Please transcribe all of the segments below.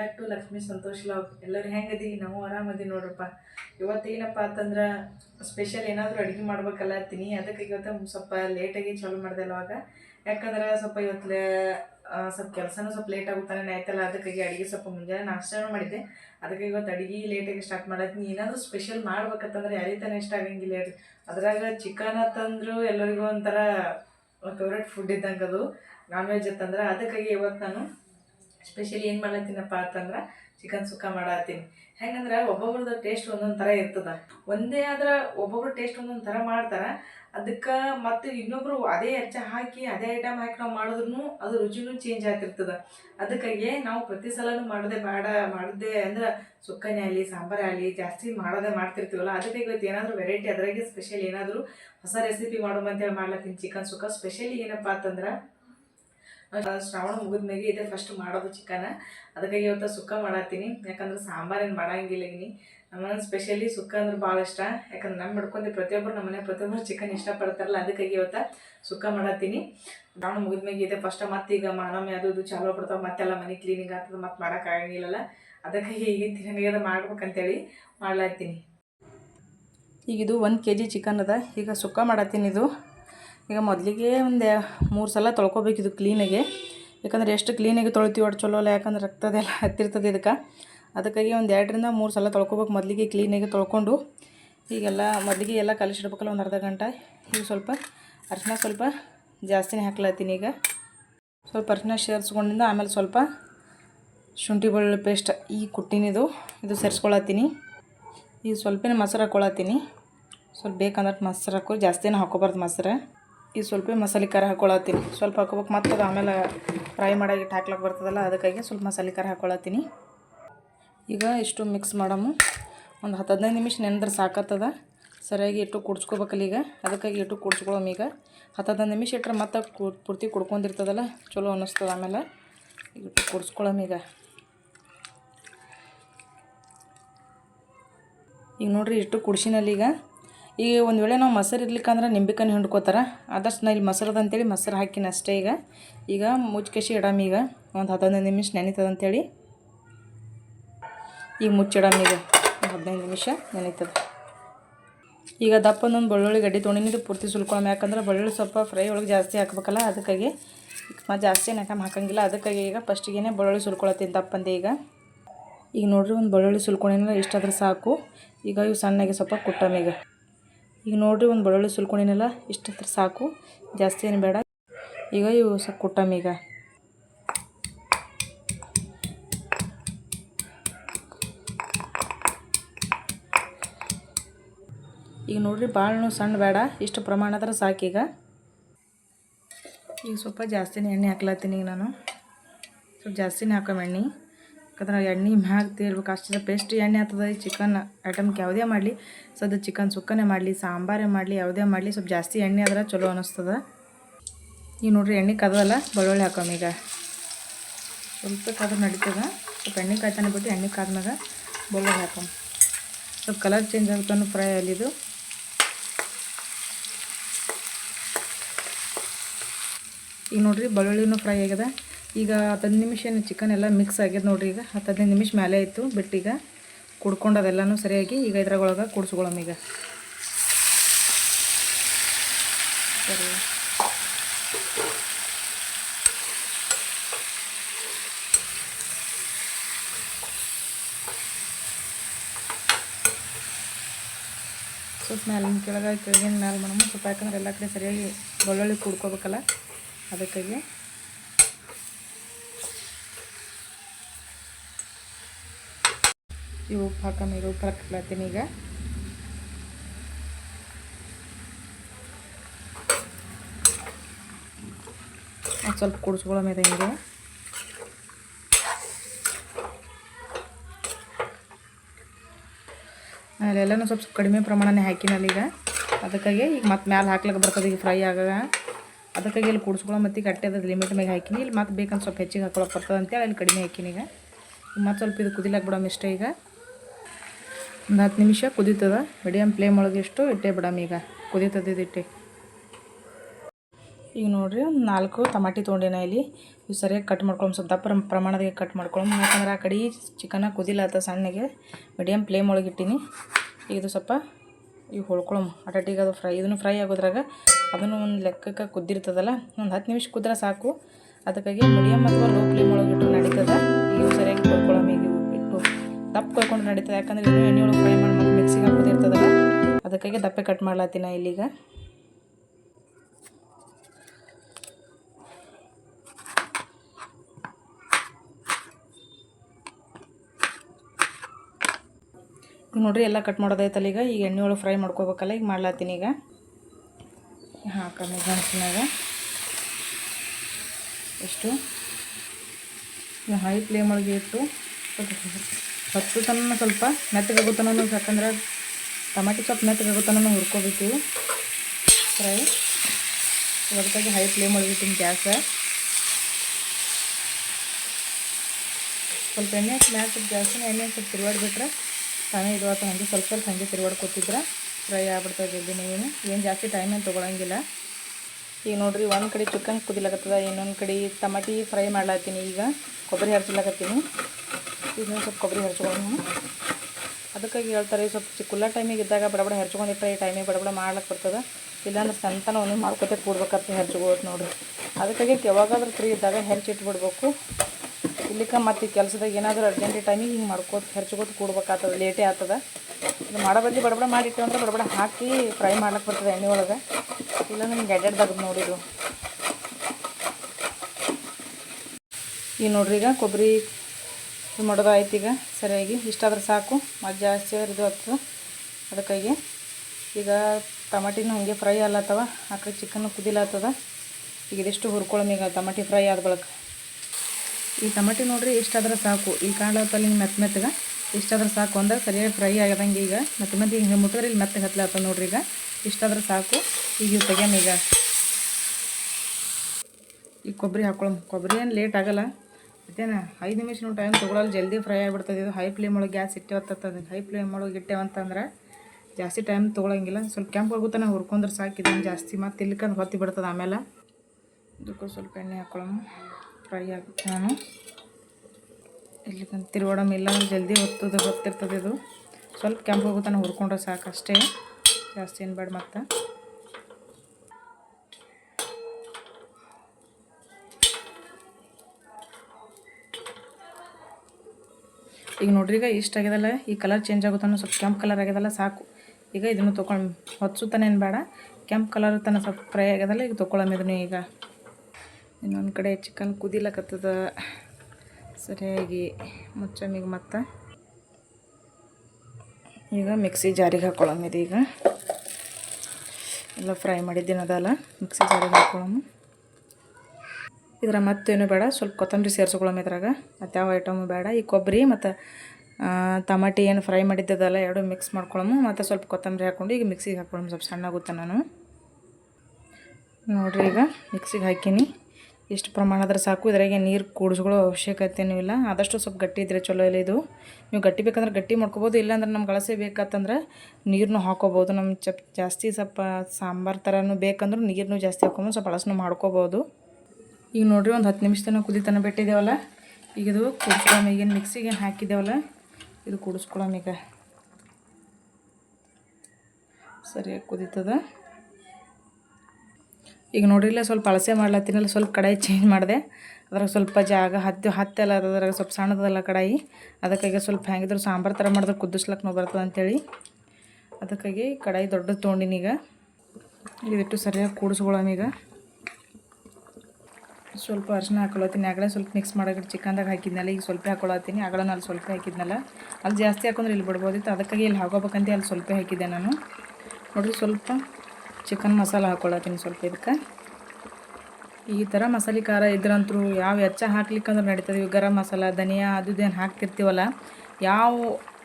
Back to Lakshmi Santosh log ಎಲ್ಲರೂ ಹೆಂಗದಿ ನಾವು ಆರಾಮದಿ ನೋಡ್ರಪ್ಪ. ಇವತ್ತೇನಪ್ಪ ಅಂತಂದ್ರೆ ಸ್ಪೆಷಲ್ ಏನಾದರೂ ಅಡುಗೆ ಮಾಡ್ಬೇಕಲ್ಲ ತಿನಿ ಅದಕ್ಕೆ ಇವತ್ತು ಸ್ವಲ್ಪ ಲೇಟಾಗಿ ಚಾಲು ಮಾಡಿದೆ ಅಲ್ವಾಗ ಯಾಕಂದ್ರೆ ಸ್ವಲ್ಪ ಇವತ್ತು ಲೇ- ಆ, ಸ್ವಲ್ಪ ಕೆಲಸನೂ ಸ್ವಲ್ಪ ಲೇಟ್ ಆಗುತ್ತಾನೆ ಆಯ್ತಲ್ಲ ಅದಕ್ಕಾಗಿ ಅಡುಗೆ ಸ್ವಲ್ಪ ಮುಂಜಾನೆ ನಾಷ್ಟನೂ ಮಾಡಿದ್ದೆ. ಅದಕ್ಕೆ ಇವತ್ತು ಅಡುಗೆ ಲೇಟಾಗಿ ಸ್ಟಾರ್ಟ್ ಮಾಡತ್ತೀನಿ ಏನಾದರೂ ಸ್ಪೆಷಲ್ ಮಾಡ್ಬೇಕಂತಂದ್ರೆ ಯಾರಿಗೆ ತಾನೇ ಇಷ್ಟ ಆಗಂಗಿಲ್ಲ ಹೇಳಿ ಅದ್ರಾಗ ಚಿಕನ್ ಅಂತಂದ್ರು ಎಲ್ಲರಿಗೂ ಒಂಥರ ಫೇವ್ರೇಟ್ ಫುಡ್ ಇದ್ದಂಗೆ ಅದು ನಾನ್ ವೆಜ್ ಅಂತಂದ್ರೆ ಅದಕ್ಕಾಗಿ ಇವತ್ತು ನಾನು ಸ್ಪೆಷಲಿ ಏನು ಮಾಡ್ಲತ್ತೀನಪ್ಪ ಅಂತಂದ್ರೆ ಚಿಕನ್ ಸುಕ್ಕ ಮಾಡತ್ತೀನಿ. ಹೆಂಗಂದ್ರೆ ಒಬ್ಬೊಬ್ರದ್ದು ಟೇಸ್ಟ್ ಒಂದೊಂದು ಥರ ಇರ್ತದ. ಒಂದೇ ಆದ್ರೆ ಒಬ್ಬೊಬ್ರು ಟೇಸ್ಟ್ ಒಂದೊಂದು ಥರ ಮಾಡ್ತಾರೆ. ಅದಕ್ಕೆ ಮತ್ತು ಇನ್ನೊಬ್ರು ಅದೇ ಹೆಚ್ಚ ಹಾಕಿ, ಅದೇ ಐಟಮ್ ಹಾಕಿ ನಾವು ಮಾಡಿದ್ರು ಅದು ರುಚಿನೂ ಚೇಂಜ್ ಆಗ್ತಿರ್ತದೆ. ಅದಕ್ಕಾಗಿ ನಾವು ಪ್ರತಿ ಸಲನೂ ಮಾಡೋದೇ ಬೇಡ ಮಾಡಿದ್ದೆ ಅಂದ್ರೆ ಸುಕ್ಕನೇ ಆಗಲಿ, ಸಾಂಬಾರೇ ಆಗಲಿ, ಜಾಸ್ತಿ ಮಾಡೋದೇ ಮಾಡ್ತಿರ್ತೀವಲ್ಲ, ಅದಕ್ಕೆ ಇವತ್ತು ಏನಾದರೂ ವೆರೈಟಿ ಅದ್ರಾಗೆ ಸ್ಪೆಷಲ್ ಏನಾದರೂ ಹೊಸ ರೆಸಿಪಿ ಮಾಡೋಮಂತೇಳಿ ಮಾಡ್ಲತ್ತೀನಿ ಚಿಕನ್ ಸುಕ್ಕ. ಸ್ಪೆಷಲಿ ಏನಪ್ಪ ಅಂತಂದ್ರೆ ಶ್ರಾವಣ ಮುಗಿದ್ಮೇಲೆ ಇದೆ ಫಸ್ಟ್ ಮಾಡೋದು ಚಿಕನ್. ಅದಕ್ಕಾಗಿ ಇವತ್ತು ಸುಕ್ಕ ಮಾಡತ್ತೀನಿ. ಯಾಕಂದ್ರೆ ಸಾಂಬಾರೇನು ಮಾಡಂಗಿಲ್ಲ ಇನಿ ನಮ್ಮನೆ ಸ್ಪೆಷಲಿ ಸುಕ್ಕ ಅಂದ್ರೆ ಭಾಳ ಇಷ್ಟ. ಯಾಕಂದ್ರೆ ನಮ್ಮ ಹಿಡ್ಕೊಂಡು ಪ್ರತಿಯೊಬ್ಬರು ನಮ್ಮನೆ ಪ್ರತಿಯೊಬ್ಬರು ಚಿಕನ್ ಇಷ್ಟಪಡ್ತಾರಲ್ಲ ಅದಕ್ಕಾಗಿ ಇವತ್ತು ಸುಕ್ಕ ಮಾಡತ್ತೀನಿ. ಶ್ರಾವಣ ಮುಗಿದ್ಮೇಲೆ ಇದೆ ಫಸ್ಟ್ ಮತ್ತೆ ಈಗ ಮಾನವೇ ಅದು ಇದು ಚಾಲೂ ಬಿಡ್ತಾವೆ ಮತ್ತೆಲ್ಲ ಮನೆ ಕ್ಲೀನಿಂಗ್ ಆಗ್ತದೆ, ಮತ್ತೆ ಮಾಡೋಕ್ಕಾಗಂಗಿಲ್ಲಲ್ಲ ಅದಕ್ಕಾಗಿ ಈಗ ತಿನ್ನಗೆ ಮಾಡ್ಬೇಕಂತೇಳಿ ಮಾಡ್ಲಾತ್ತೀನಿ. ಈಗ ಇದು ಒಂದು ಕೆ ಜಿ ಚಿಕನ್ ಅದ. ಈಗ ಸುಕ್ಕ ಮಾಡತ್ತೀನಿ ಇದು. ಈಗ ಮೊದಲಿಗೆ ಒಂದು ಮೂರು ಸಲ ತೊಳ್ಕೊಬೇಕು ಇದು ಕ್ಲೀನಾಗೆ ಯಾಕಂದ್ರೆ ಎಷ್ಟು ಕ್ಲೀನಾಗಿ ತೊಳಿತೀವಿ ಅಷ್ಟು ಚಲೋ ಅಲ್ಲ, ಯಾಕಂದ್ರೆ ರಕ್ತದೆಲ್ಲ ಹತ್ತಿರ್ತದೆ ಇದಕ್ಕೆ. ಅದಕ್ಕಾಗಿ ಒಂದು ಎರಡರಿಂದ ಮೂರು ಸಲ ತೊಳ್ಕೊಬೇಕು ಮೊದಲಿಗೆ ಕ್ಲೀನಾಗಿ ತೊಳ್ಕೊಂಡು. ಈಗೆಲ್ಲ ಮೊದಲಿಗೆ ಎಲ್ಲ ಕಲಿಸಿಡ್ಬೇಕಲ್ಲ ಒಂದು ಅರ್ಧ ಗಂಟೆ. ಈಗ ಸ್ವಲ್ಪ ಅರಿಶಿನ ಸ್ವಲ್ಪ ಜಾಸ್ತಿನೇ ಹಾಕ್ಲತ್ತೀನಿ ಈಗ. ಸ್ವಲ್ಪ ಅರ್ಶಿನ ಸೇರಿಸ್ಕೊಂಡಿಂದ ಆಮೇಲೆ ಸ್ವಲ್ಪ ಶುಂಠಿ ಬೆಳ್ಳುಳ್ಳಿ ಪೇಸ್ಟ್ ಈ ಕುಟ್ಟಿನಿದು ಇದು ಸೇರಿಸ್ಕೊಳತ್ತೀನಿ. ಈಗ ಸ್ವಲ್ಪನೇ ಮೊಸರು ಹಾಕ್ಕೊಳತ್ತೀನಿ ಸ್ವಲ್ಪ ಬೇಕಂದ್ರೆ ಮೊಸರು ಹಾಕೋ, ಜಾಸ್ತಿನೇ ಹಾಕೋಬಾರ್ದು ಮೊಸರು. ಈಗ ಸ್ವಲ್ಪ ಮಸಾಲೆ ಖಾರ ಹಾಕ್ಕೊಳತ್ತೀನಿ ಸ್ವಲ್ಪ ಹಾಕೋಬೇಕು, ಮತ್ತು ಅದು ಆಮೇಲೆ ಫ್ರೈ ಮಾಡಾಗಿ ಇಟ್ಟು ಹಾಕ್ಲಕ್ಕೆ ಬರ್ತದಲ್ಲ, ಅದಕ್ಕಾಗಿ ಸ್ವಲ್ಪ ಮಸಾಲೆ ಖಾರ ಹಾಕ್ಕೊಳತ್ತೀನಿ ಈಗ ಇಷ್ಟು ಮಿಕ್ಸ್ ಮಾಡಮು. ಒಂದು ಹತ್ತು ಹದಿನೈದು ನಿಮಿಷ ನೆನೆದ್ರೆ ಸಾಕತ್ತದ. ಸರಿಯಾಗಿ ಇಟ್ಟು ಕುಡ್ಸ್ಕೊಬೇಕಲ್ಲ ಈಗ. ಅದಕ್ಕಾಗಿ ಇಟ್ಟು ಕುಡ್ಸ್ಕೊಳಮ್ ಈಗ. ಹತ್ತು ನಿಮಿಷ ಇಟ್ಟರೆ ಮತ್ತೆ ಪೂರ್ತಿ ಕುಡ್ಕೊಂಡಿರ್ತದಲ್ಲ, ಚಲೋ ಅನ್ನಿಸ್ತದೆ ಆಮೇಲೆ ಈಗ ಇಟ್ಟು ಕುಡ್ಸ್ಕೊಳಮ್ ಈಗ. ಈಗ ನೋಡಿರಿ ಇಷ್ಟು ಕುಡ್ಸಿನಲ್ಲಿ ಈಗ. ಈಗ ಒಂದು ವೇಳೆ ನಾವು ಮೊಸರು ಇರ್ಲಿಕ್ಕಂದ್ರೆ ನಿಂಬೆಕಾಯಿ ಹಿಂಡ್ಕೋತಾರೆ. ಆದಷ್ಟು ನಾ ಇಲ್ಲಿ ಮೊಸರು ಅದಂತೇಳಿ ಅಂತೇಳಿ ಮೊಸರು ಹಾಕಿನ ಅಷ್ಟೇ ಈಗ. ಈಗ ಮುಚ್ಕೇಶಿ ಇಡಮ್ ಈಗ. ಒಂದು ಹದಿನೈದು ನಿಮಿಷ ನೆನೀತದೆ ಅಂತೇಳಿ. ಈಗ ಮುಚ್ಚಿಡಮ್ ಈಗ. ಹದಿನೈದು ನಿಮಿಷ ನೆನೀತದೆ. ಈಗ ದಪ್ಪನೊಂದು ಬೆಳ್ಳುಳ್ಳಿ ಗಡ್ಡೆ ತೊಗೊಂಡಿದ್ದು ಪೂರ್ತಿ ಸುಲ್ಕೊಳಮ್. ಯಾಕಂದ್ರೆ ಬೆಳ್ಳುಳ್ಳಿ ಸ್ವಲ್ಪ ಫ್ರೈ ಒಳಗೆ ಜಾಸ್ತಿ ಹಾಕ್ಬೇಕಲ್ಲ, ಅದಕ್ಕಾಗಿ ಮತ್ತು ಜಾಸ್ತಿ ಏನು ಹಾಕಂಗಿಲ್ಲ. ಅದಕ್ಕಾಗಿ ಈಗ ಫಸ್ಟಿಗೆ ಬೆಳ್ಳುಳ್ಳಿ ಸುಲ್ಕೊಳತ್ತೀನಿ ದಪ್ಪಂದೆ ಈಗ. ಈಗ ನೋಡ್ರಿ ಒಂದು ಬೆಳ್ಳುಳ್ಳಿ ಸುಲ್ಕೊಂಡಿನ ಇಷ್ಟಾದ್ರೆ ಸಾಕು. ಈಗ ಇವು ಸಣ್ಣಗೆ ಸ್ವಲ್ಪ ಕುಟ್ಟಮ್ ಈಗ ನೋಡಿರಿ ಒಂದು ಬೆಳ್ಳುಳ್ಳಿ ಸುಲ್ಕೊಂಡಿನಲ್ಲ ಇಷ್ಟಾದ್ರೆ ಸಾಕು. ಜಾಸ್ತಿ ಏನು ಬೇಡ. ಈಗ ಇವು ಸ್ವಲ್ಪ ಕುಟ್ಟಮ್ ಈಗ. ಈಗ ನೋಡ್ರಿ ಭಾಳ ಸಣ್ಣ ಬೇಡ, ಇಷ್ಟು ಪ್ರಮಾಣದ್ರೆ ಸಾಕೀಗ ಈಗ ಸ್ವಲ್ಪ ಜಾಸ್ತಿನೇ ಎಣ್ಣೆ ಹಾಕ್ಲತ್ತೀನಿ ಈಗ ನಾನು. ಸ್ವಲ್ಪ ಜಾಸ್ತಿನೇ ಹಾಕಮ್ ಎಣ್ಣೆ. ಯಾಕಂದ್ರೆ ಎಣ್ಣೆ ಮ್ಯಾಗ ತೇಲ್ಬೇಕು ಅಷ್ಟು ಪೇಸ್ಟ್ ಎಣ್ಣೆ ಆಗ್ತದೆ ಈ ಚಿಕನ್ ಐಟಮ್ಗೆ ಯಾವುದೇ ಮಾಡಲಿ ಅದು ಚಿಕನ್ ಸುಕ್ಕನೇ ಮಾಡಲಿ, ಸಾಂಬಾರೇ ಮಾಡಲಿ, ಯಾವುದೇ ಮಾಡಲಿ, ಸ್ವಲ್ಪ ಜಾಸ್ತಿ ಎಣ್ಣೆ ಆದ್ರೆ ಚಲೋ ಅನ್ನಿಸ್ತದ ಈಗ ನೋಡ್ರಿ, ಎಣ್ಣೆ ಕದಲ್ಲ ಬೆಳ್ಳುಳ್ಳಿ ಹಾಕೋಮ್ ಈಗ. ಸ್ವಲ್ಪ ಕಾದ್ರೆ ನಡೀತದ. ಸ್ವಲ್ಪ ಎಣ್ಣೆ ಕಾಯ್ತಾನೆ ಬಿಟ್ಟು ಎಣ್ಣೆ ಕಾದ್ಮ್ಯಾಗ ಬೆಳ್ಳುಳ್ಳಿ ಹಾಕಮ್. ಸ್ವಲ್ಪ ಕಲರ್ ಚೇಂಜ್ ಆಗುತ್ತಾನು ಫ್ರೈ ಅಲ್ಲಿ ಇದು. ಈಗ ನೋಡ್ರಿ, ಬೆಳ್ಳುಳ್ಳಿನೂ ಫ್ರೈ ಆಗ್ಯದ. ಈಗ ಹತ್ತು ನಿಮಿಷ ಏನು ಚಿಕನ್ ಎಲ್ಲ ಮಿಕ್ಸ್ ಆಗ್ಯದ ನೋಡ್ರಿ ಈಗ. ಹತ್ತು ಹದಿನೈದು ನಿಮಿಷ ಮೇಲೆ ಆಯಿತು ಬಿಟ್ಟು ಈಗ ಕುಡ್ಕೊಂಡದೆಲ್ಲನೂ ಸರಿಯಾಗಿ ಈಗ ಇದ್ರಾಗೊಳಗೆ ಕುಡ್ಸ್ಕೊಳಮ್ ಈಗ. ಸರಿ. ಸ್ವಲ್ಪ ಮ್ಯಾಲಿನ ಕೆಳಗೆ ಕೆಳಗಿನ ಮ್ಯಾಲೆ ಮಾಡಮ್ಮ. ಸ್ವಲ್ಪ ಯಾಕಂದ್ರೆ ಎಲ್ಲ ಕಡೆ ಸರಿಯಾಗಿ ಬೆಳ್ಳುಳ್ಳಿ ಕುಡ್ಕೋಬೇಕಲ್ಲ ಅದಕ್ಕಾಗಿ. ಇವು ಹಾಕಮ್ಮ ಈಗ ಉಪ್ಪು ಈಗ. ಸ್ವಲ್ಪ ಕುಡಿಸ್ಕೊಳ್ಳೋಮ ಇದೆ ಹಿಂಗೆ. ಅಲ್ಲೆಲ್ಲನೂ ಸ್ವಲ್ಪ ಕಡಿಮೆ ಪ್ರಮಾಣನೇ ಹಾಕಿನಲ್ಲಿ ಈಗ. ಅದಕ್ಕಾಗಿ ಈಗ ಮತ್ತೆ ಮ್ಯಾಲೆ ಹಾಕ್ಲಿಕ್ಕೆ ಬರ್ತದೆ ಈಗ ಫ್ರೈ ಆಗಾಗ. ಅದಕ್ಕಾಗಿ ಇಲ್ಲಿ ಕುಡಿಸ್ಕೊಳ್ಳೋ ಮತ್ತು ಈಗ ಅದ ಲಿಮಿಟ್ ಮ್ಯಾಗೆ ಹಾಕಿನಿ. ಇಲ್ಲಿ ಮತ್ತೆ ಬೇಕಂತ ಸ್ವಲ್ಪ ಹೆಚ್ಚಿಗೆ ಹಾಕೊಳಕ್ಕೆ ಬರ್ತದೆ ಅಂತೇಳಿ ಅಲ್ಲಿ ಕಡಿಮೆ ಹಾಕಿನಿ ಈಗ. ಮತ್ತು ಸ್ವಲ್ಪ ಇದು ಕುದಿಲಾಕ ಬಿಡೋ ಇಷ್ಟ ಈಗ. ಒಂದು ಹತ್ತು ನಿಮಿಷ ಕುದೀತದ. ಮೀಡಿಯಮ್ ಫ್ಲೇಮ್ ಒಳಗೆ ಎಷ್ಟು ಇಟ್ಟೆ ಬಿಡಮ್ ಈಗ. ಕುದೀತದ ಇಟ್ಟೆ. ಈಗ ನೋಡಿರಿ ಒಂದು ನಾಲ್ಕು ತಮಾಟಿ ತೊಗೊಂಡಿನ ಇಲ್ಲಿ. ಇವು ಸರಿಯಾಗಿ ಕಟ್ ಮಾಡ್ಕೊಳಮ್, ಸ್ವಲ್ಪ ದಪ್ಪ ಪ್ರಮಾಣದಾಗೆ ಕಟ್ ಮಾಡ್ಕೊಳಮ್. ಯಾಕಂದ್ರೆ ಆ ಕಡೆ ಚಿಕನ ಆತ ಸಣ್ಣಗೆ. ಮೀಡಿಯಮ್ ಫ್ಲೇಮ್ ಒಳಗೆ ಇಟ್ಟೀನಿ. ಇದು ಸ್ವಲ್ಪ ಈಗ ಹೊಳ್ಕೊಳಮ್. ಅಟಾಟಿಗೆ ಅದು ಫ್ರೈ ಇದನ್ನು ಫ್ರೈ ಆಗೋದ್ರಾಗ ಅದನ್ನು ಒಂದು ಲೆಕ್ಕಕ್ಕೆ ಕುದ್ದಿರ್ತದಲ್ಲ. ಒಂದು ಹತ್ತು ನಿಮಿಷ ಕುದ್ರೆ ಸಾಕು. ಅದಕ್ಕಾಗಿ ಮೀಡಿಯಮ್ ಅಥವಾ ಲೋ ಫ್ಲೇಮ್ ಒಳಗೆ ಇಟ್ಟು ನಡೀತದ. ದಪ್ಪ ಕೊಯ್ಕೊಂಡು ನಡೀತದೆ. ಯಾಕಂದ್ರೆ ಇನ್ನೂ ಎಣ್ಣೆ ಒಳಗೆ ಫ್ರೈ ಮಾಡಿ ಮತ್ತೆ ಮಿಕ್ಸಿಗೆ ಹಾಕೋದಿರ್ತದಲ್ಲ ಅದಕ್ಕಾಗಿ ದಪ್ಪೆ ಕಟ್ ಮಾಡ್ಲಾತ್ತೀನ ಇಲ್ಲಿಗ. ನೋಡ್ರಿ ಎಲ್ಲ ಕಟ್ ಮಾಡೋದೈತಲ್ಲ ಈಗ. ಈಗ ಎಣ್ಣೆ ಒಳಗೆ ಫ್ರೈ ಮಾಡ್ಕೋಬೇಕಲ್ಲ, ಈಗ ಮಾಡ್ಲಾತೀನಿ ಈಗ. ಹಾಕಿ ಗಣಸಿನಾಗ ಎಷ್ಟು? ಹೈ ಫ್ಲೇಮ್ ಒಳಗೆ ಇಟ್ಟು ಹತ್ತು ತನಕ ಸ್ವಲ್ಪ ಮೆತ್ತಗಾಗುತ್ತನ ಯಾಕಂದ್ರೆ ಟಮಾಟಿ ಸ್ವಲ್ಪ ಮೆತ್ತಗಾಗುತ್ತನ ಹುರ್ಕೋಬೇಕು. ಫ್ರೈ. ಹೊರತಾಗಿ ಹೈ ಫ್ಲೇಮ್ ಒಳಗೆ ಇಟ್ಟಿನಿ ಗ್ಯಾಸ. ಸ್ವಲ್ಪ ಎಣ್ಣೆ ಮ್ಯಾಲೆ ಸ್ವಲ್ಪ ಜಾಸ್ತಿ ಎಣ್ಣೆ ಸ್ವಲ್ಪ ತಿರುವಾಡ್ಬಿಟ್ರೆ ತಾನೇ ಇದು ಆತ. ಹಂಗೆ ಸ್ವಲ್ಪ ಸ್ವಲ್ಪ ಹಾಗೆ ತಿರುವಾಡ್ಕೊತಿದ್ರೆ ಫ್ರೈ ಆಗ್ಬಿಡ್ತದೆ ಜಲ್ದಿ ಏನು. ಏನು ಜಾಸ್ತಿ ಟೈಮ್ ಏನು ತೊಗೊಳಂಗಿಲ್ಲ. ಈಗ ನೋಡ್ರಿ ಒಂದು ಕಡೆ ಚಿಕನ್ ಕುದಿಲಕತ್ತದ, ಇನ್ನೊಂದು ಕಡೆ ಟಮಾಟಿ ಫ್ರೈ ಮಾಡ್ಲಾತೀನಿ ಈಗ ಕೊಬ್ಬರಿ ಹರ್ಚ್ಲಕತ್ತೀನಿ. ಈಗ ಸ್ವಲ್ಪ ಕೊಬ್ಬರಿ ಹರ್ಚ್ಕೊಂಡು ಅದಕ್ಕಾಗಿ ಹೇಳ್ತಾರೆ, ಸ್ವಲ್ಪ ಚಿಕ್ಕುಲ್ಲ ಟೈಮಿಗೆ ಇದ್ದಾಗ ಬಡಬಡ ಹೆರ್ಚ್ಕೊಂಡಿಟ್ರೆ ಈ ಟೈಮಿಗೆ ಬಡಬಡ ಮಾಡ್ಲಕ್ಕೆ ಬರ್ತದೆ. ಇಲ್ಲಾಂದ್ರೆ ಸಂತಾನ ಒಂದು ಮಾಡ್ಕೊತೆ ಕೂಡ್ಬೇಕಂತ ಹೆರ್ಚ್ಕೋದು ನೋಡಿರಿ. ಅದಕ್ಕಾಗಿ ಯಾವಾಗಾದ್ರೂ ಫ್ರೀ ಇದ್ದಾಗ ಹೆರ್ಚಿಟ್ಬಿಡ್ಬೇಕು ಇಲ್ಲಿಕ ಮತ್ತು ಕೆಲಸದಾಗ ಏನಾದರೂ ಅರ್ಜೆಂಟ್ ಟೈಮಿಗೆ ಹಿಂಗೆ ಮಾಡ್ಕೋತ, ಹೆರ್ಚ್ಕೋತ ಕೂಡ್ಬೇಕಾಗ್ತದೆ ಲೇಟೇ ಆಗ್ತದೆ ಇದು ಮಾಡೋ ಬಡಬಡ ಮಾಡಿಟ್ಟು ಅಂದ್ರೆ ಬಡಬಡ ಹಾಕಿ ಫ್ರೈ ಮಾಡ್ಲಿಕ್ಕೆ ಬರ್ತದೆ ಎಣ್ಣೆ ಒಳಗೆ. ಇಲ್ಲ ನಮ್ಗೆ ಎಡ್ಡೆಡ್ದಾಗ ನೋಡಿದ್ರು ಈಗ ನೋಡ್ರಿ ಈಗ ಕೊಬ್ಬರಿ ಇದು ಆಯ್ತು ಈಗ ಸರಿಯಾಗಿ. ಇಷ್ಟಾದ್ರೆ ಸಾಕು. ಮತ್ತು ಜಾಸ್ತಿ ಇದು ಆಗ್ತದೆ. ಅದಕ್ಕಾಗಿ ಈಗ ಟಮಾಟಿನೂ ಹಾಗೆ ಫ್ರೈ ಅಲ್ಲತ್ತವ ಆ ಕಡೆ ಚಿಕನ್ ಕುದಿಲತ್ತದ ಈಗ ಇದಿಷ್ಟು ಹುರ್ಕೊಳ್ಳೋಣ ಈಗ ಟಮಾಟಿ ಫ್ರೈ ಆದ ಬಳಕ. ಈ ಟಮಾಟಿ ನೋಡ್ರಿ ಇಷ್ಟಾದ್ರೆ ಸಾಕು. ಈ ಕಾಣಲತ್ತಲ್ಲ ಹಿಂಗೆ ಮೆತ್ತ ಮೆತ್ತಗೆ. ಇಷ್ಟಾದ್ರೆ ಸಾಕು. ಅಂದ್ರೆ ಸರಿಯಾಗಿ ಫ್ರೈ ಆಗದಂಗೆ ಈಗ ಮತ್ತೆ ಮತ್ತೆ ಹಿಂಗೆ ಮುಟ್ಟಿದ್ರೆ ಇಲ್ಲಿ ಮೆತ್ತಗೆ ಹತ್ತಲತ್ತ ನೋಡ್ರಿ ಈಗ. ಇಷ್ಟಾದ್ರೆ ಸಾಕು. ಈಗ ಇವು ತೆಗ್ಯಾಮ ಈಗ. ಈ ಕೊಬ್ಬರಿ ಹಾಕೊಳ್ಳೋಣ. ಕೊಬ್ಬರಿ ಏನು ಲೇಟ್ ಆಗಲ್ಲ. ಮತ್ತೇನ ಐದು ನಿಮಿಷ ಟೈಮ್ ತೊಗೊಳಲ್ಲ ಜಲ್ದಿ ಫ್ರೈ ಆಗಿಬಿಡ್ತದೆ ಇದು. ಹೈ ಫ್ಲೇಮ್ ಒಳಗೆ ಗ್ಯಾಸ್ ಇಟ್ಟೇವತ್ತದ ಹೈ ಫ್ಲೇಮ್ ಒಳಗೆ ಇಟ್ಟೇವಂತಂದ್ರೆ ಜಾಸ್ತಿ ಟೈಮ್ ತೊಗೊಳಂಗಿಲ್ಲ. ಸ್ವಲ್ಪ ಕೆಂಪು ಆಗುತ್ತಾನೆ ಹುರ್ಕೊಂಡ್ರೆ ಸಾಕಿದ್ದೀನಿ ಜಾಸ್ತಿ ಮತ್ತು ಇಲ್ಲಿಕಂದು ಹೊತ್ತಿ ಬಿಡ್ತದೆ ಆಮೇಲೆ. ಇದಕ್ಕೂ ಸ್ವಲ್ಪ ಎಣ್ಣೆ ಹಾಕೊಳ್ಳೋಣ ಫ್ರೈ ಆಗುತ್ತೆ ನಾನು. ಇಲ್ಲಿಕಂತ ತಿರುವಾಡಮ್ ಇಲ್ಲ ಜಲ್ದಿ ಹೊತ್ತದ, ಹೊತ್ತಿರ್ತದೆ ಇದು. ಸ್ವಲ್ಪ ಕೆಂಪು ಆಗುತ್ತಾನೆ ಹುರ್ಕೊಂಡ್ರೆ ಸಾಕು. ಅಷ್ಟೇ. ಜಾಸ್ತಿ ಏನು ಬೇಡ ಮತ್ತು. ಈಗ ನೋಡ್ರಿ ಈಗ ಇಷ್ಟ ಆಗ್ಯದಲ್ಲ, ಈ ಕಲರ್ ಚೇಂಜ್ ಆಗುತ್ತಾನ ಸ್ವಲ್ಪ ಕೆಂಪು ಕಲರ್ ಆಗ್ಯದಲ್ಲ, ಸಾಕು. ಈಗ ಇದನ್ನು ತೊಗೊಂಡು ಹೊತ್ಸುತ್ತಾನೇನು ಬೇಡ. ಕೆಂಪು ಕಲರ್ ತನ ಸ್ವಲ್ಪ ಫ್ರೈ ಆಗ್ಯದಲ್ಲ, ಈಗ ತೊಗೊಳಮ್ ಇದನ್ನು ಈಗ. ಇನ್ನೊಂದು ಕಡೆ ಚಿಕನ್ ಕುದಿಲಕತ್ತದ. ಸರಿಯಾಗಿ ಮುಚ್ಚಮಿಗೆ ಮತ್ತೆ. ಈಗ ಮಿಕ್ಸಿ ಜಾರಿಗೆ ಹಾಕೊಳ್ಳೋಣ ಇದು ಈಗ. ಎಲ್ಲ ಫ್ರೈ ಮಾಡಿದ್ದೀನದಲ್ಲ ಮಿಕ್ಸಿ ಜಾರಿಗೆ ಹಾಕೊಳ್ಳೋಣ. ಇದ್ರ ಮತ್ತೇನು ಬೇಡ, ಸ್ವಲ್ಪ ಕೊತ್ತಂಬರಿ ಸೇರಿಸ್ಕೊಳ್ಳೋಣ ಇದ್ರಾಗ. ಮತ್ತು ಯಾವ ಐಟಮು ಬೇಡ, ಈ ಕೊಬ್ಬರಿ ಮತ್ತು ಟಮಾಟಿ ಏನು ಫ್ರೈ ಮಾಡಿದ್ದದಲ್ಲ ಎರಡು ಮಿಕ್ಸ್ ಮಾಡ್ಕೊಳಮು. ಮತ್ತು ಸ್ವಲ್ಪ ಕೊತ್ತಂಬರಿ ಹಾಕ್ಕೊಂಡು ಈಗ ಮಿಕ್ಸಿಗೆ ಹಾಕೊಳ್ಳೋಣ ಸ್ವಲ್ಪ ಸಣ್ಣಾಗುತ್ತೆ ನಾನು. ನೋಡಿರಿ ಈಗ ಮಿಕ್ಸಿಗೆ ಹಾಕೀನಿ. ಇಷ್ಟು ಪ್ರಮಾಣದ್ರ ಸಾಕು. ಇದ್ರಾಗೆ ನೀರು ಕೂಡಿಸ್ಕೊಳ್ಳೋ ಅವಶ್ಯಕತೆಯೂ ಇಲ್ಲ. ಆದಷ್ಟು ಸ್ವಲ್ಪ ಗಟ್ಟಿ ಇದ್ರೆ ಚಲೋ ಇಲ್ಲ ಇದು. ನೀವು ಗಟ್ಟಿ ಬೇಕಂದ್ರೆ ಗಟ್ಟಿ ಮಾಡ್ಕೊಬೋದು, ಇಲ್ಲಾಂದ್ರೆ ನಮ್ಗೆ ಗಳಸೆ ಬೇಕಂತಂದ್ರೆ ನೀರನ್ನು ಹಾಕೋಬೋದು. ನಮ್ಮ ಚಪ್, ಜಾಸ್ತಿ ಸ್ವಲ್ಪ ಸಾಂಬಾರು ಥರನೂ ಬೇಕಂದ್ರೆ ನೀರನ್ನು ಜಾಸ್ತಿ ಹಾಕೊಂಡು ಸ್ವಲ್ಪ ಅಳಸನು ಮಾಡ್ಕೋಬೋದು. ಈಗ ನೋಡಿರಿ ಒಂದು ಹತ್ತು ನಿಮಿಷ ತನಕ ಕುದಿತನ ಬಿಟ್ಟಿದ್ದೇವಲ್ಲ ಈಗ ಇದು ಕುಡಿಸ್ಕೊಳ್ಳೋಣ ಈಗೇನು ಮಿಕ್ಸಿಗೆ ಹಾಕಿದ್ದೇವಲ್ಲ ಇದು ಕುಡಿಸ್ಕೊಳ್ಳೋಣ ಈಗ. ಸರಿಯಾಗಿ ಕುದೀತದ. ಈಗ ನೋಡಿಲ್ಲ ಸ್ವಲ್ಪ ಅಳಸೆ ಮಾಡ್ಲತ್ತಿನಲ್ಲ ಸ್ವಲ್ಪ ಕಡಾಯಿ ಚೇಂಜ್ ಮಾಡಿದೆ. ಅದ್ರಾಗ ಸ್ವಲ್ಪ ಜಾಗ ಹತ್ತು ಹತ್ತೆಲ್ಲ ಅದ್ರಾಗ ಸ್ವಲ್ಪ ಸಣ್ಣದಲ್ಲ ಕಡಾಯಿ. ಅದಕ್ಕಾಗಿ ಸ್ವಲ್ಪ ಹೆಂಗಿದ್ರು ಸಾಂಬಾರು ಥರ ಮಾಡಿದ್ರೆ ಕುದಿಸ್ಲಕ್ಕೆ ನೋವು ಬರ್ತದೆ ಅಂತೇಳಿ. ಅದಕ್ಕಾಗಿ ಕಡಾಯಿ ದೊಡ್ಡದು ತೊಗೊಂಡಿನೀಗ ಇದಿಟ್ಟು ಸರಿಯಾಗಿ ಕೂಡಿಸ್ಕೊಳ್ಳೋಣ ಈಗ. ಸ್ವಲ್ಪ ಅರ್ಶಿನ ಹಾಕೊಳತ್ತೀನಿ. ಆಗಲೇ ಸ್ವಲ್ಪ ಮಿಕ್ಸ್ ಮಾಡೋಕೆ ಚಿಕನ್ದಾಗ ಹಾಕಿದ್ನಲ್ಲ, ಈಗ ಸ್ವಲ್ಪ ಹಾಕೊಳತ್ತೀನಿ. ಆಗಲೇ ಅಲ್ಲಿ ಸ್ವಲ್ಪ ಹಾಕಿದ್ನಲ್ಲ. ಅಲ್ಲಿ ಜಾಸ್ತಿ ಹಾಕೊಂಡ್ರೆ ಇಲ್ಲಿ ಬಿಡ್ಬೋದಿತ್ತು. ಅದಕ್ಕಾಗಿ ಇಲ್ಲಿ ಹಾಕೋಬೇಕಂತ ಅಲ್ಲಿ ಸ್ವಲ್ಪ ಹಾಕಿದ್ದೆ ನಾನು. ನೋಡಿರಿ ಸ್ವಲ್ಪ ಚಿಕನ್ ಮಸಾಲ ಹಾಕೊಳತ್ತೀನಿ ಸ್ವಲ್ಪ ಇದಕ್ಕೆ. ಈ ಥರ ಮಸಾಲೆ ಖಾರ ಇದ್ರಂತರೂ ಯಾವ ಹೆಚ್ಚ ಹಾಕ್ಲಿಕ್ಕಂದ್ರೆ ನಡೀತದೆ. ಗರಂ ಮಸಾಲ, ಧನಿಯಾ, ಅದು ಇದೇನು ಹಾಕ್ತಿರ್ತೀವಲ್ಲ ಯಾವ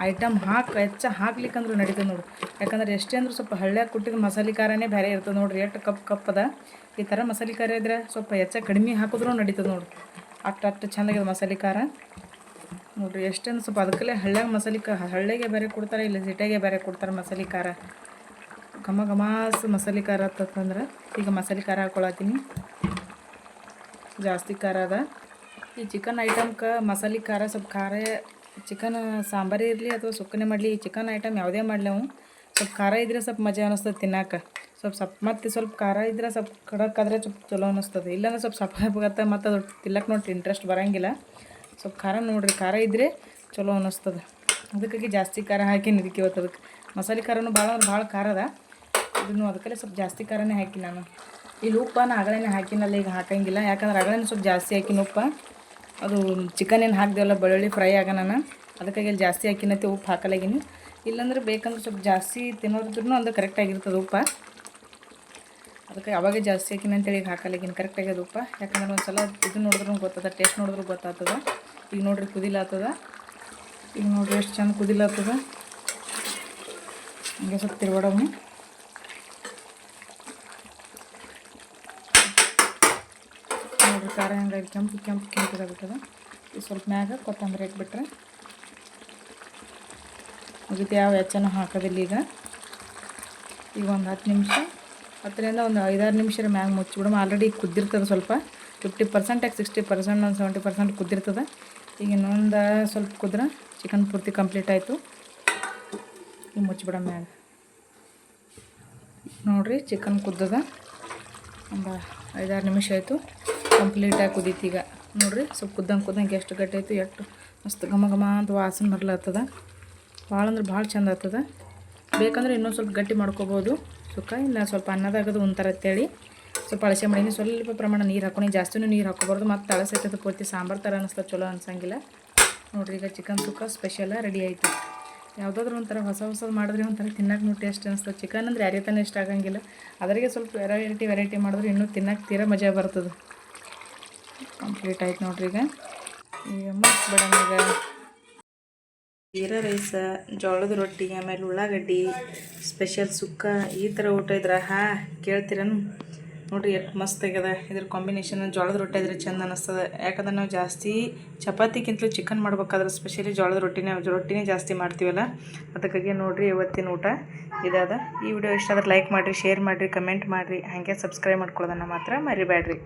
ಐಟಮ್ ಹಾಕಿ, ಹೆಚ್ಚ ಹಾಕ್ಲಿಕ್ಕಂದ್ರೂ ನಡೀತದೆ ನೋಡಿ. ಯಾಕಂದ್ರೆ ಎಷ್ಟೇ ಅಂದ್ರೂ ಸ್ವಲ್ಪ ಹಳ್ಳ್ಯಾಗ ಕೊಟ್ಟಿದ್ದು ಮಸಾಲೆ ಖಾರನೇ ಬೇರೆ ಇರ್ತದೆ ನೋಡ್ರಿ. ಎಷ್ಟು ಕಪ್ ಕಪ್ಪದ ಈ ಥರ ಮಸಾಲೆ ಖಾರ ಇದ್ರೆ ಸ್ವಲ್ಪ ಹೆಚ್ಚ ಕಡಿಮೆ ಹಾಕಿದ್ರೂ ನಡೀತದೆ ನೋಡಿ. ಅಷ್ಟು ಅಷ್ಟು ಚೆಂದಾಗಿದೆ ಮಸಾಲೆ ಖಾರ. ನೋಡ್ರಿ ಎಷ್ಟೇನು ಸ್ವಲ್ಪ ಅದಕ್ಕಲ್ಲೇ ಹಳ್ಳ್ಯಾಗ ಮಸಾಲೆ ಖಾ ಹಳ್ಳಿಗೆ ಬೇರೆ ಕೊಡ್ತಾರೆ, ಇಲ್ಲ ಸಿಟಿಗೆ ಬೇರೆ ಕೊಡ್ತಾರೆ ಮಸಾಲೆ ಖಾರ. ಘಮ ಘಮಾಸ್ ಮಸಾಲೆ ಖಾರ ಅಂತಂದ್ರೆ ಈಗ ಮಸಾಲೆ ಖಾರ ಹಾಕೊಳತ್ತೀನಿ. ಜಾಸ್ತಿ ಖಾರ ಅದ. ಈ ಚಿಕನ್ ಐಟಮ್ಕ ಮಸಾಲೆ ಖಾರ ಸ್ವಲ್ಪ ಖಾರ ಚಿಕನ್ ಸಾಂಬಾರೇ ಇರಲಿ ಅಥವಾ ಸುಕ್ಕನೆ ಮಾಡಲಿ, ಈ ಚಿಕನ್ ಐಟಮ್ ಯಾವುದೇ ಮಾಡಲಿ ಅವು. ಸ್ವಲ್ಪ ಖಾರ ಇದ್ರೆ ಸ್ವಲ್ಪ ಮಜಾ ಅನ್ನಿಸ್ತದೆ ತಿನ್ನಕ್ಕೆ ಸ್ವಲ್ಪ ಸಪ್, ಮತ್ತು ಸ್ವಲ್ಪ ಖಾರ ಇದ್ರೆ ಸ್ವಲ್ಪ ಖಡಕ್ ಆದರೆ ಸ್ವಲ್ಪ ಚಲೋ ಅನ್ನಿಸ್ತದೆ ಇಲ್ಲಾಂದ್ರೆ ಸ್ವಲ್ಪ ಸಪ್ಪ ಆಗುತ್ತೆ ಮತ್ತು ಅದು ತಿಲ್ಲಕ್ಕೆ ನೋಡಿ ಇಂಟ್ರೆಸ್ಟ್ ಬರೋಂಗಿಲ್ಲ. ಸ್ವಲ್ಪ ಖಾರ ನೋಡಿರಿ, ಖಾರ ಇದ್ದರೆ ಚಲೋ ಅನ್ನಿಸ್ತದೆ ಅದಕ್ಕಾಗಿ ಜಾಸ್ತಿ ಖಾರ ಹಾಕಿ ಇದಕ್ಕೆ ಇವತ್ತು ಅದಕ್ಕೆ ಮಸಾಲೆ ಖಾರನೂ ಭಾಳ ಅಂದ್ರೆ ಭಾಳ ಖಾರ ಅದ. ಇದನ್ನು ಅದಕ್ಕೆಲ್ಲ ಸ್ವಲ್ಪ ಜಾಸ್ತಿ ಖಾರನೇ ಹಾಕಿ ನಾನು. ಇಲ್ಲಿ ಉಪ್ಪ ನಾ ಆಗಲೇ ಹಾಕಿನಲ್ಲ, ಈಗ ಹಾಕಂಗಿಲ್ಲ. ಯಾಕಂದ್ರೆ ಆಗಲೇ ಸ್ವಲ್ಪ ಜಾಸ್ತಿ ಹಾಕಿನ ಉಪ್ಪ. ಅದು ಚಿಕನ್ ಏನು ಹಾಕ್ದೇವಲ್ಲ, ಬೆಳ್ಳುಳ್ಳಿ ಫ್ರೈ ಆಗ ನಾನು. ಅದಕ್ಕಾಗಿ ಇಲ್ಲಿ ಜಾಸ್ತಿ ಹಾಕಿನತ್ತೆ ಉಪ್ಪು ಹಾಕಲಾಗಿನಿ. ಇಲ್ಲಾಂದ್ರೆ ಬೇಕಂದ್ರೆ ಸ್ವಲ್ಪ ಜಾಸ್ತಿ ತಿನ್ನೋದ್ರೂ ಅಂದ್ರೆ ಕರೆಕ್ಟಾಗಿರ್ತದೆ ಉಪ್ಪ. ಅದಕ್ಕೆ ಅವಾಗೆ ಜಾಸ್ತಿ ಹಾಕಿನ ಅಂತೇಳಿ ಈಗ ಹಾಕಲಾಗಿನ ಕರೆಕ್ಟಾಗಿ ಉಪ್ಪ. ಯಾಕಂದ್ರೆ ಒಂದು ಸಲ ಇದು ನೋಡಿದ್ರೂ ಗೊತ್ತದ ಟೇಸ್ಟ್ ನೋಡಿದ್ರು ಗೊತ್ತಾಗ್ತದ ಈಗ ನೋಡ್ರಿ ಕುದಿಲಾತದ ಈಗ ನೋಡ್ರಿ ಎಷ್ಟು ಚಂದ ಕುದಿಲಾತದ ಹಂಗೆ ಸ್ವಲ್ಪ ನೋಡ್ರಿ ಖಾರ ಹಂಗಾಗಿ ಕೆಂಪು ಕೆಂಪು ಕೆಂಪಗಾಗ್ಬಿಟ್ಟದ ಈ ಸ್ವಲ್ಪ ಮ್ಯಾಗ ಕೊತ್ತಂಬರಿ ಹಾಕ್ಬಿಟ್ರೆ ಮುಗಿತು ಯಾವ ಹೆಚ್ಚನೂ ಹಾಕೋದಿಲ್ಲ ಈಗ. ಈಗ ಒಂದು ಹತ್ತು ನಿಮಿಷ. ಹತ್ತರಿಂದ ಒಂದು ಐದಾರು ನಿಮಿಷ ಮ್ಯಾಗ ಮುಚ್ಚಿಬಿಡಮ್ ಆಲ್ರೆಡಿ ಕುದ್ದಿರ್ತದೆ ಸ್ವಲ್ಪ. ಫಿಫ್ಟಿ ಪರ್ಸೆಂಟಾಗಿ ಸಿಕ್ಸ್ಟಿ ಪರ್ಸೆಂಟ್ ಒಂದು ಸೆವೆಂಟಿ ಪರ್ಸೆಂಟ್ ಕುದ್ದಿರ್ತದೆ. ಈಗ ಇನ್ನೊಂದು ಸ್ವಲ್ಪ ಕುದ್ರೆ ಚಿಕನ್ ಪೂರ್ತಿ ಕಂಪ್ಲೀಟ್ ಆಯಿತು. ಈಗ ಮುಚ್ಚಿಬಿಡ ಮ್ಯಾಗ. ನೋಡಿರಿ ಚಿಕನ್ ಕುದ್ದದ. ಒಂದು ಐದಾರು ನಿಮಿಷ ಆಯಿತು. ಕಂಪ್ಲೀಟಾಗಿ ಕುದೀತೀಗ ನೋಡಿರಿ, ಸ್ವಲ್ಪ ಕುದ್ದಂಗೆ ಕುದ್ದಂಗೆ ಎಷ್ಟು ಗಟ್ಟಿ ಆಯಿತು, ಎಷ್ಟು ಮಸ್ತ್ ಘಮ ಘಮ ಅಂತ ವಾಸನೆ ಬರ್ಲತ್ತದ ಭಾಳ ಅಂದ್ರೆ ಭಾಳ ಚಂದ ಆಗ್ತದ. ಬೇಕಂದ್ರೆ ಇನ್ನೊಂದು ಸ್ವಲ್ಪ ಗಟ್ಟಿ ಮಾಡ್ಕೋಬೋದು. ಸುಕ್ಕ ಇಲ್ಲ ಸ್ವಲ್ಪ ಅನ್ನದಾಗದು ಒಂಥರ ಅಂತೇಳಿ. ಸ್ವಲ್ಪ ಅಳಸೆ ಮಾಡೀನಿ ಸ್ವಲ್ಪ ಪ್ರಮಾಣ ನೀರು ಹಾಕೊಂಡು ಜಾಸ್ತಿನೂ ನೀರು ಹಾಕೋಬಾರ್ದು ಮತ್ತು ಅಳಸೈತದ ಪೂರ್ತಿ ಸಾಂಬಾರು ಥರ ಅನ್ನಿಸ್ತದೆ ಚಲೋ ಅನ್ಸಂಗಿಲ್ಲ. ನೋಡಿರಿ, ಈಗ ಚಿಕನ್ ಸುಕ್ಕ ಸ್ಪೆಷಲ ರೆಡಿ ಆಯಿತು. ಯಾವುದಾದ್ರೂ ಒಂಥರ ಹೊಸ ಹೊಸದು ಮಾಡಿದ್ರೆ ಒಂಥರ ತಿನ್ನಕ್ಕೆ ನೋಡಿ ಟೇಸ್ಟ್ ಅನಿಸ್ತದೆ. ಚಿಕನ್ ಅಂದ್ರೆ ಯಾರೇ ತಾನೇ ಇಷ್ಟ ಆಗಂಗಿಲ್ಲ. ಅದರಿಗೆ ಸ್ವಲ್ಪ ವೆರೈಟಿ ವೆರೈಟಿ ಮಾಡಿದ್ರೆ ಇನ್ನೂ ತಿನ್ನಕ್ಕೆ ತೀರಾ ಮಜಾ ಬರ್ತದೆ. ಕಂಪ್ಲೀಟ್ ಆಯ್ತು ನೋಡ್ರಿ ಈಗ. ಈಗ ಮುಗಿಸ್ಬೇಡ ಈಗ ಜೀರಾ ರೈಸ, ಜೋಳದ ರೊಟ್ಟಿ, ಆಮೇಲೆ ಉಳ್ಳಾಗಡ್ಡಿ ಸ್ಪೆಷಲ್ ಸುಕ್ಕ, ಈ ಥರ ಊಟ ಇದ್ರೆ, ಹಾ, ಕೇಳ್ತೀರನು? ನೋಡ್ರಿ ಎಷ್ಟು ಮಸ್ತ್ ಆಗ್ಯದ. ಇದ್ರ ಕಾಂಬಿನೇಷನ್ ಜೋಳದ ರೊಟ್ಟಿ ಇದ್ರೆ ಚಂದ ಅನ್ನಿಸ್ತದೆ ಯಾಕಂದ್ರೆ ನಾವು ಜಾಸ್ತಿ ಚಪಾತಿಗಿಂತಲೂ ಚಿಕನ್ ಮಾಡ್ಬೇಕಾದ್ರೆ ಸ್ಪೆಷಲಿ ಜೋಳದ ರೊಟ್ಟಿನೇ ರೊಟ್ಟಿನೇ ಜಾಸ್ತಿ ಮಾಡ್ತೀವಲ್ಲ? ಅದಕ್ಕಾಗಿ ನೋಡ್ರಿ ಇವತ್ತಿನ ಊಟ ಇದಾದ. ಈ ವಿಡಿಯೋ ಇಷ್ಟ ಆದ್ರೆ ಲೈಕ್ ಮಾಡಿರಿ ಶೇರ್ ಮಾಡಿರಿ ಕಮೆಂಟ್ ಮಾಡಿರಿ. ಹಾಗೆ ಸಬ್ಸ್ಕ್ರೈಬ್ ಮಾಡ್ಕೊಳ್ಳೋದನ್ನು ಮಾತ್ರ ಮರಿಬೇಡ್ರಿ